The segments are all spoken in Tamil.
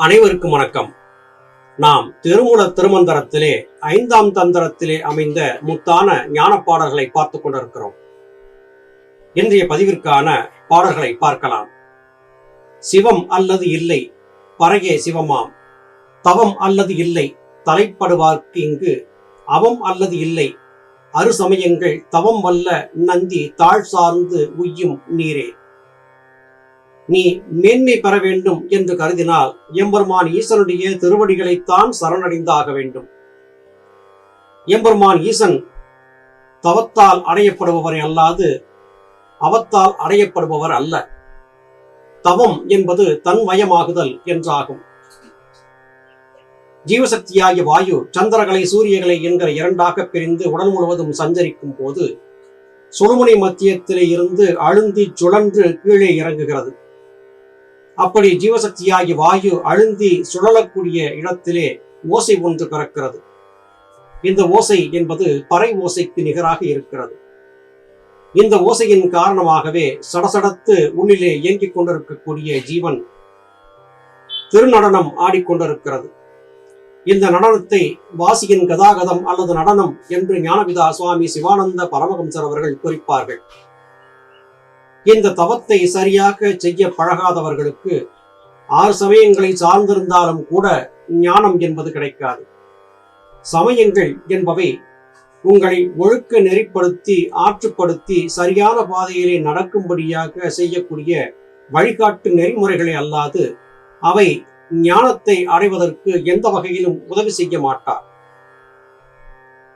அனைவருக்கும் வணக்கம். நாம் திருமூல திருமந்தரத்திலே ஐந்தாம் தந்திரத்திலே அமைந்த முத்தான ஞான பாடல்களை பார்த்து கொண்டிருக்கிறோம். இன்றைய பதிவிற்கான பாடல்களை பார்க்கலாம். சிவம் அல்லது இல்லை பறையே சிவமாம். தவம் அல்லது இல்லை தலைப்படுவார்க்கு இங்கு. அவம் அல்லது இல்லை அரு சமயங்கள் தவம் வல்ல நந்தி தாழ் சார்ந்து உய்யும் நீரே. நீ மேன்மை பெற வேண்டும் என்று கருதினால் எம்பெருமான் ஈசனுடைய திருவடிகளைத்தான் சரணடைந்தாக வேண்டும். எம்பெருமான் ஈசன் தவத்தால் அடையப்படுபவரை அல்லாது அவத்தால் அடையப்படுபவர் அல்ல. தவம் என்பது தன்மயமாகுதல் என்றாகும். ஜீவசக்தியாகிய வாயு சந்திரகலை சூரியகலை என்கிற இரண்டாக பிரிந்து உடல் முழுவதும் சஞ்சரிக்கும் போது சுழுமுனை மத்தியத்திலே இருந்து அழுந்தி சுழன்று கீழே இறங்குகிறது. அப்படி ஜீவசக்தியாகி வாயு அழுந்தி சுழலக்கூடிய இடத்திலே ஓசை ஒன்று பிறக்கிறது. இந்த ஓசை என்பது பறை ஓசைக்கு நிகராக இருக்கிறது. இந்த ஓசையின் காரணமாகவே சடசடத்து உள்ளிலே இயங்கிக் கொண்டிருக்கக்கூடிய ஜீவன் திருநடனம் ஆடிக்கொண்டிருக்கிறது இந்த நடனத்தை வாசியின் கதாகதம் அல்லது நடனம் என்று ஞானபிதா சுவாமி சிவானந்த பரமஹம்சர் அவர்கள் குறிப்பார்கள். இந்த தவத்தை சரியாக செய்ய பழகாதவர்களுக்கு ஆறு சமயங்களை சார்ந்திருந்தாலும் கூட ஞானம் என்பது கிடைக்காது. சமயங்கள் என்பவை உங்களை ஒழுக்க நெறிப்படுத்தி ஆற்றுப்படுத்தி சரியான பாதையிலே நடக்கும்படியாக செய்யக்கூடிய வழிகாட்டு நெறிமுறைகளை அல்லாது அவை ஞானத்தை அடைவதற்கு எந்த வகையிலும் உதவி செய்ய மாட்டார்.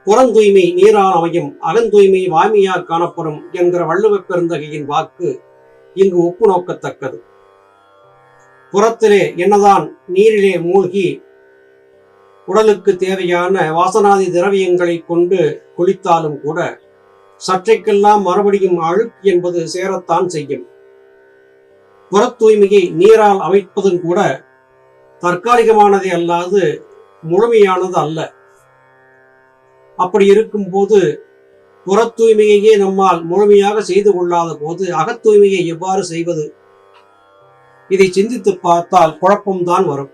புறந்தூய்மை நீரால் அமையும் அகந்தூய்மை வாய்மையால் காணப்படும் என்கிற வள்ளுவப் பெருந்தகையின் வாக்கு இங்கு ஒப்பு நோக்கத்தக்கது புறத்திலே என்னதான் நீரிலே மூழ்கி உடலுக்கு தேவையான வாசனாதி திரவியங்களை கொண்டு குளித்தாலும் கூட சற்றைக்கெல்லாம் மறுபடியும் அழுக்கு என்பது சேரத்தான் செய்யும். புறத் தூய்மையை நீரால் அமைப்பதும் கூட தற்காலிகமானது அல்லாது முழுமையானது அல்ல. அப்படி இருக்கும்போது புற தூய்மையையே நம்மால் முழுமையாக செய்து கொள்ளாத போது அகத்தூய்மையை எவ்வாறு செய்வது? இதை சிந்தித்து பார்த்தால் குழப்பம்தான் வரும்.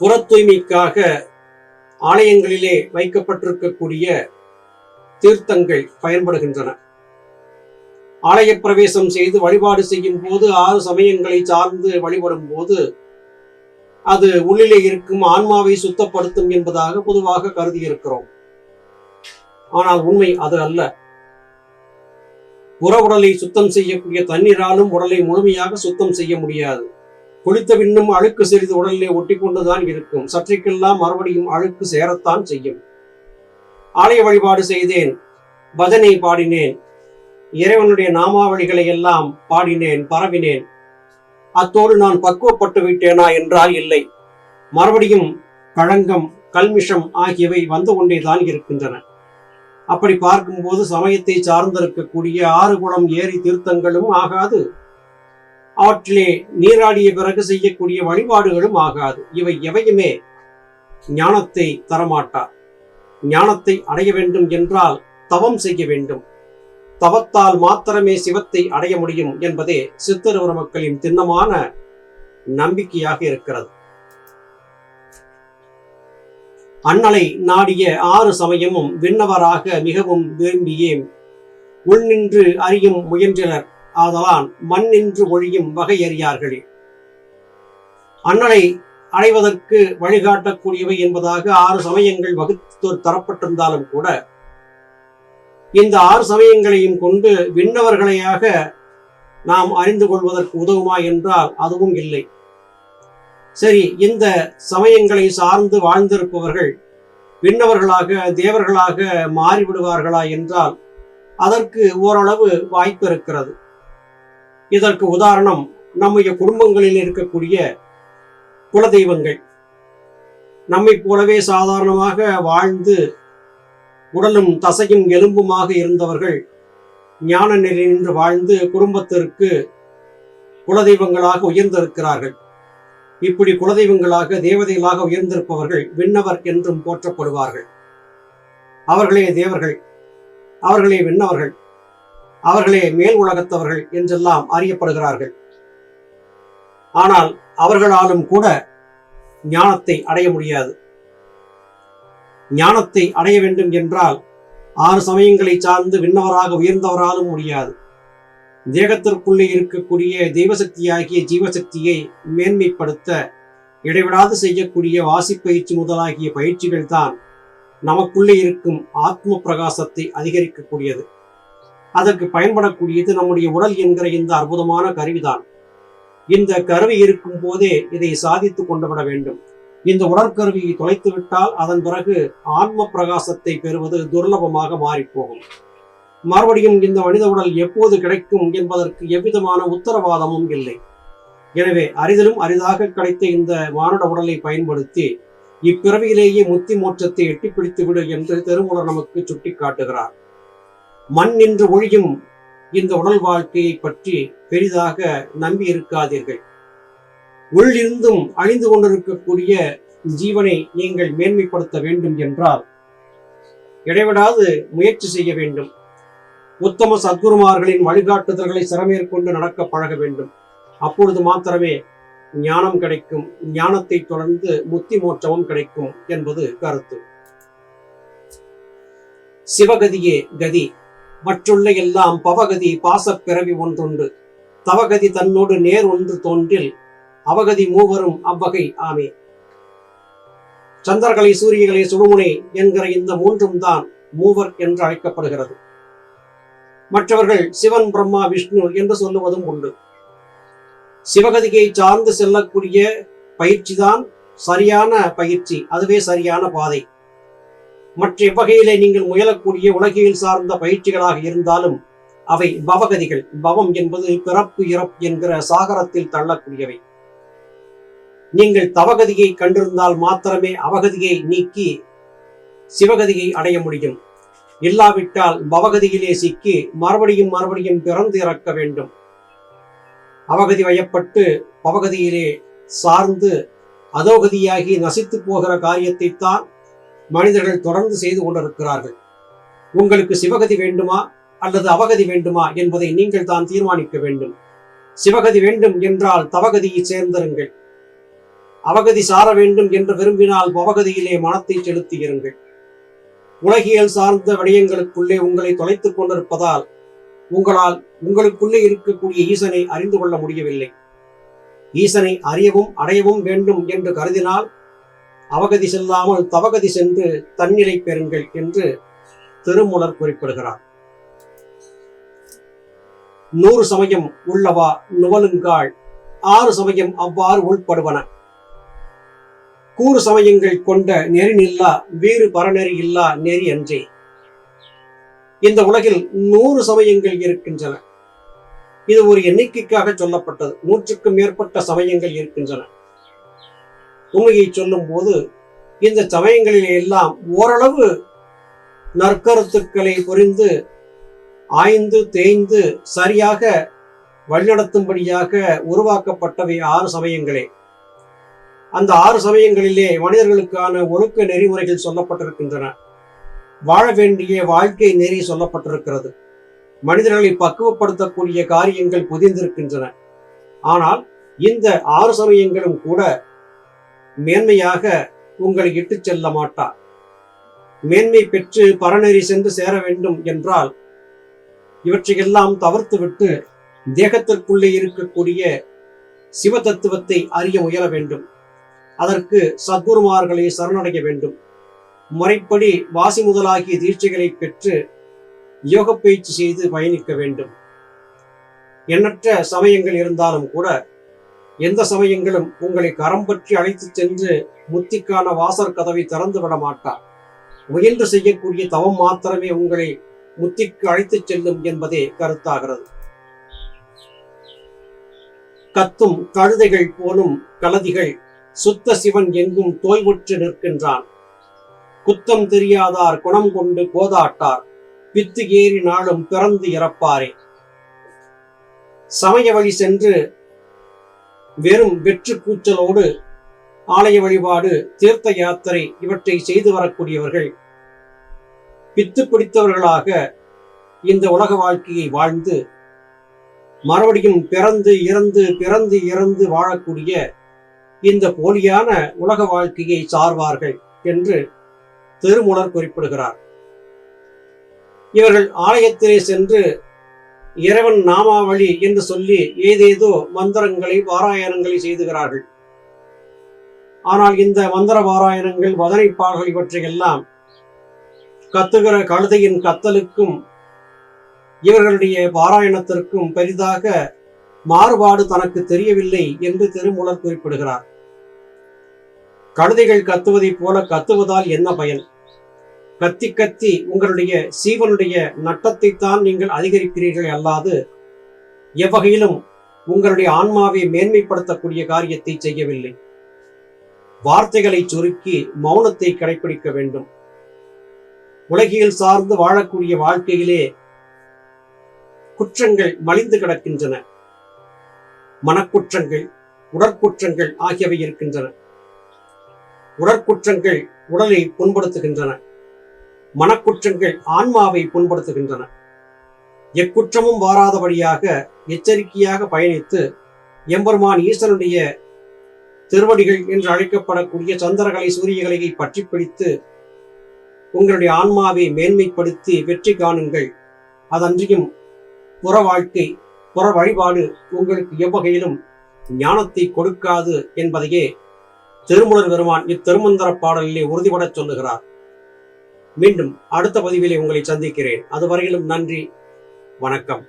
புற தூய்மைக்காக ஆலயங்களிலே வைக்கப்பட்டிருக்கக்கூடிய தீர்த்தங்கள் பயன்படுகின்றன. ஆலய பிரவேசம் செய்து வழிபாடு செய்யும் போது ஆறு சமயங்களை சார்ந்து வழிபடும் போது அது உள்ளிலே இருக்கும் ஆன்மாவை சுத்தப்படுத்தும் என்பதாக பொதுவாக கருதி இருக்கிறோம் ஆனால் உண்மை அது அல்ல. புற உடலை சுத்தம் செய்யக்கூடிய தண்ணீராலும் உடலை முழுமையாக சுத்தம் செய்ய முடியாது. குளித்த பின்னும் அழுக்கு சிறிது உடலிலே ஒட்டி கொண்டுதான் இருக்கும். சற்றைக்கெல்லாம் மறுபடியும் அழுக்கு சேரத்தான் செய்யும். ஆலய வழிபாடு செய்தேன். பஜனை பாடினேன். இறைவனுடைய நாமாவளிகளை எல்லாம் பாடினேன் பரவினேன். அத்தோடு நான் பக்குவப்பட்டு விட்டேனா என்றால் இல்லை. மறுபடியும் பழங்கம் கல்மிஷம் ஆகியவை வந்து கொண்டேதான் இருக்கின்றன. அப்படி பார்க்கும்போது சமயத்தை சார்ந்திருக்கக்கூடிய ஆறு குளம் ஏரி தீர்த்தங்களும் ஆகாது. அவற்றிலே நீராடிய பிறகு செய்யக்கூடிய வழிபாடுகளும் ஆகாது. இவை எவையுமே ஞானத்தை தரமாட்டார் ஞானத்தை அடைய வேண்டும் என்றால் தவம் செய்ய வேண்டும். தவத்தால் மாத்திரமே சிவத்தை அடைய முடியும் என்பதே சித்தருவர மக்களின் திண்ணமான நம்பிக்கையாக இருக்கிறது. அண்ணலை நாடிய ஆறு சமயமும் விண்ணவராக மிகவும் விரும்பியே உள்நின்று அறியும் முயன்றனர். ஆதலான் மண் நின்று ஒழியும் வகையறியார்களே அண்ணலை அடைவதற்கு வழிகாட்டக்கூடியவை என்பதாக ஆறு சமயங்கள் வகுத்து தரப்பட்டிருந்தாலும் கூட இந்த ஆறு சமயங்களையும் கொண்டு விண்ணவர்களையாக நாம் அறிந்து கொள்வதற்கு உதவுமா என்றால் அதுவும் இல்லை. சரி இந்த சமயங்களை சார்ந்து வாழ்ந்திருப்பவர்கள் விண்ணவர்களாக தேவர்களாக மாறிவிடுவார்களா என்றால் அதற்கு ஓரளவு வாய்ப்பு இருக்கிறது. இதற்கு உதாரணம் நம்முடைய குடும்பங்களில் இருக்கக்கூடிய குலதெய்வங்கள். நம்மை போலவே சாதாரணமாக வாழ்ந்து உடலும் தசையும் எலும்புமாக இருந்தவர்கள் ஞான நெறி நின்று வாழ்ந்து குடும்பத்திற்கு குலதெய்வங்களாக உயர்ந்திருக்கிறார்கள். இப்படி குலதெய்வங்களாக தேவதைகளாக உயர்ந்திருப்பவர்கள் விண்ணவர் என்றும் போற்றப்படுவார்கள். அவர்களே தேவர்கள் அவர்களே விண்ணவர்கள் அவர்களே மேல் உலகத்தவர்கள் என்றெல்லாம் அறியப்படுகிறார்கள். ஆனால் அவர்களாலும் கூட ஞானத்தை அடைய முடியாது. ஞானத்தை அடைய வேண்டும் என்றால் ஆறு சமயங்களை சார்ந்து விண்ணவராக உயர்ந்தவராலும் முடியாது. தேகத்திற்குள்ளே இருக்கக்கூடிய தெய்வசக்தியாகிய ஜீவசக்தியை மேன்மைப்படுத்த இடைவிடாது செய்யக்கூடிய வாசிப்பயிற்சி முதலாகிய பயிற்சிகள் தான் நமக்குள்ளே இருக்கும் ஆத்ம பிரகாசத்தை அதிகரிக்கக்கூடியது. அதற்கு பயன்படக்கூடியது நம்முடைய உடல் என்கிற இந்த அற்புதமான கருவிதான். இந்த கருவி இருக்கும் போதே இதை சாதித்து கொண்டுவிட வேண்டும். இந்த உடற்கருவியை தொலைத்து விட்டால் அதன் பிறகு ஆன்ம பிரகாசத்தை பெறுவது துர்லபமாக மாறிப்போகும். மறுபடியும் இந்த மனித உடல் எப்போது கிடைக்கும் என்பதற்கு எவ்விதமான உத்தரவாதமும் இல்லை. எனவே அரிதிலும் அரிதாக கிடைத்த இந்த மானுட உடலை பயன்படுத்தி இப்பிறவியிலேயே முத்தி மோற்றத்தை எட்டிப்பிடித்து விடு என்று திருமூலர் நமக்கு சுட்டிக்காட்டுகிறார். மண் நின்று ஒழியும் இந்த உடல் வாழ்க்கையை பற்றி பெரிதாக நம்பி இருக்காதீர்கள் உள்ளிருந்தும் அழிந்து கொண்டிருக்கக்கூடிய ஜீவனை நீங்கள் மேன்மைப்படுத்த வேண்டும் என்றால் இடைவிடாது முயற்சி செய்ய வேண்டும். உத்தம சத்குருமார்களின் வழிகாட்டுதல்களை சிறமேற்கொண்டு நடக்க பழக வேண்டும். அப்பொழுது மாத்திரமே ஞானம் கிடைக்கும் ஞானத்தை தொடர்ந்து முத்தி மோட்சமும் கிடைக்கும் என்பது கருத்து. சிவகதியே கதி மற்றுள்ள எல்லாம் பவகதி பாசப் பிறவி ஒன்றுண்டு. தவகதி தன்னோடு நேர் ஒன்று தோன்றில் அவகதி மூவரும் அவ்வகை. ஆமே சந்திரகலை சூரியகலை சுடுமுனை என்கிற இந்த மூன்றும் தான் மூவர் என்று அழைக்கப்படுகிறது. மற்றவர்கள் சிவன் பிரம்மா விஷ்ணு என்று சொல்லுவதும் உண்டு. சிவகதியை சார்ந்து செல்லக்கூடிய பயிற்சி தான் சரியான பயிற்சி. அதுவே சரியான பாதை. மற்ற எவ்வகையிலே நீங்கள் முயலக்கூடிய உலகியல் சார்ந்த பயிற்சிகளாக இருந்தாலும் அவை பவகதிகள். பவம் என்பது பிறப்பு இறப்பு என்கிற சாகரத்தில் தள்ளக்கூடியவை. நீங்கள் தவகதியை கண்டிருந்தால் மாத்திரமே அவகதியை நீக்கி சிவகதியை அடைய முடியும். இல்லாவிட்டால் பவகதியிலே சிக்கி மறுபடியும் மறுபடியும் பிறந்து இறக்க வேண்டும். அவகதி வயப்பட்டு பவகதியிலே சார்ந்து அதோகதியாகி நசித்து போகிற காரியத்தைத்தான் மனிதர்கள் தொடர்ந்து செய்து கொண்டிருக்கிறார்கள். உங்களுக்கு சிவகதி வேண்டுமா அல்லது அவகதி வேண்டுமா என்பதை நீங்கள் தான் தீர்மானிக்க வேண்டும். சிவகதி வேண்டும் என்றால் தவகதியை சேர்ந்திருங்கள். அவகதி சார வேண்டும் என்று விரும்பினால் பவகதியிலே மனத்தை செலுத்தியிருங்கள். உலகியல் சார்ந்த விடயங்களுக்குள்ளே உங்களை தொலைத்துக் கொண்டிருப்பதால் உங்களால் உங்களுக்குள்ளே இருக்கக்கூடிய ஈசனை அறிந்து கொள்ள முடியவில்லை. ஈசனை அறியவும் அடையவும் வேண்டும் என்று கருதினால் அவகதி செல்லாமல் தவகதி சென்று தன்னிலை பெறுங்கள் என்று திருமூலர் குறிப்பிடுகிறார். நூறு சமயம் உள்ளவா நுவலுங்காள் ஆறு சமயம் அவ்வாறு உள்படுவன. கூறு சமயங்கள் கொண்ட நெறி நில்லா வேறு பரநெறி இல்லா நெறி அன்றே. இந்த உலகில் நூறு சமயங்கள் இருக்கின்றன. இது ஒரு எண்ணிக்கைக்காக சொல்லப்பட்டது. நூற்றுக்கும் மேற்பட்ட சமயங்கள் இருக்கின்றன. உண்மையை சொல்லும் போது இந்த சமயங்களில் எல்லாம் ஓரளவு நற்கருத்துக்களை புரிந்து ஆய்ந்து தேய்ந்து சரியாக வழிநடத்தும்படியாக உருவாக்கப்பட்டவை ஆறு சமயங்களே. அந்த ஆறு சமயங்களிலே மனிதர்களுக்கான ஒழுக்க நெறிமுறைகள் சொல்லப்பட்டிருக்கின்றன. வாழ வேண்டிய வாழ்க்கை நெறி சொல்லப்பட்டிருக்கிறது. மனிதர்களை பக்குவப்படுத்தக்கூடிய காரியங்கள் புதிந்திருக்கின்றன. ஆனால் இந்த ஆறு சமயங்களும் கூட மேன்மையாக உங்களை இட்டுச் செல்ல மாட்டார் மேன்மை பெற்று பரநெறி சென்று சேர வேண்டும் என்றால் இவற்றையெல்லாம் தவிர்த்துவிட்டு தேகத்திற்குள்ளே இருக்கக்கூடிய சிவ தத்துவத்தை அறிய முயல வேண்டும். அதற்கு சத்குருமார்களை சரணடைய வேண்டும். முறைப்படி வாசி முதலாகிய தீட்சைகளை பெற்று யோக பயிற்சி செய்து பயணிக்க வேண்டும். எண்ணற்ற சமயங்கள் இருந்தாலும் கூட எந்த சமயங்களும் உங்களை கரம் பற்றி அழைத்து சென்று முத்திக்கான வாசற் கதவை திறந்து விட மாட்டார் முயன்று செய்யக்கூடிய தவம் மாத்திரமே உங்களை முத்திக்கு அழைத்துச் செல்லும் என்பதே கருத்தாகிறது. கத்தும் கழுதைகள் போலும் கலதிகள் சுத்த சிவன் எங்கும் தோய்வுற்று நிற்கின்றான். குத்தம் தெரியாதார் குணம் கொண்டு கோதாட்டார் பித்து ஏறி நாளும் பிறந்து இறப்பாரே. சமய வழி சென்று வெறும் வெற்று கூச்சலோடு ஆலய வழிபாடு தீர்த்த யாத்திரை இவற்றை செய்து வரக்கூடியவர்கள் பித்து பிடித்தவர்களாக இந்த உலக வாழ்க்கையை வாழ்ந்து மறுபடியும் பிறந்து இறந்து பிறந்து இறந்து வாழக்கூடிய இந்த போலியான உலக வாழ்க்கையை சார்வார்கள் என்று திருமூலர் குறிப்பிடுகிறார். இவர்கள் ஆலயத்திலே சென்று இறைவன் நாமாவளி என்று சொல்லி ஏதேதோ மந்திரங்களை பாராயணங்களை செய்துகிறார்கள். ஆனால் இந்த மந்திர பாராயணங்கள் வதனைப்பாடல்கள் இவற்றையெல்லாம் கத்துகிற கழுதையின் கத்தலுக்கும் இவர்களுடைய பாராயணத்திற்கும் பெரிதாக மாறுபாடு தனக்கு தெரியவில்லை என்று திருமூலர் குறிப்பிடுகிறார். கழுதைகள் கத்துவதைப் போல கத்துவதால் என்ன பயன்? கத்தி கத்தி உங்களுடைய சீவனுடைய நட்டத்தை தான் நீங்கள் அதிகரிக்கிறீர்கள் அல்லாது எவ்வகையிலும் உங்களுடைய ஆன்மாவை மேன்மைப்படுத்தக்கூடிய காரியத்தை செய்யவில்லை. வார்த்தைகளை சுருக்கி மௌனத்தை கடைபிடிக்க வேண்டும். உலகியல் சார்ந்து வாழக்கூடிய வாழ்க்கையிலே குற்றங்கள் மலிந்து கிடக்கின்றன. மனக்குற்றங்கள் உடற்குற்றங்கள் ஆகியவை இருக்கின்றன. உடற்குற்றங்கள் உடலை புண்படுத்துகின்றன. மனக்குற்றங்கள் ஆன்மாவை புண்படுத்துகின்றன. எக்குற்றமும் வாராதபடியாக எச்சரிக்கையாக பயணித்து எம்பெருமான் ஈசனுடைய திருவடிகள் என்று அழைக்கப்படக்கூடிய சந்திரகலை சூரியகலையை பற்றி பிடித்து உங்களுடைய ஆன்மாவை மேன்மைப்படுத்தி வெற்றி காணுங்கள். அதன்றியும் புற வாழ்க்கை புற வழிபாடு உங்களுக்கு எவ்வகையிலும் ஞானத்தை கொடுக்காது என்பதையே திருமுலர் பெருமான் இத்திருமந்திர பாடலிலே உறுதிபடச் சொல்லுகிறார். மீண்டும் அடுத்த பதிவிலே உங்களை சந்திக்கிறேன். அதுவரையிலும் நன்றி வணக்கம்.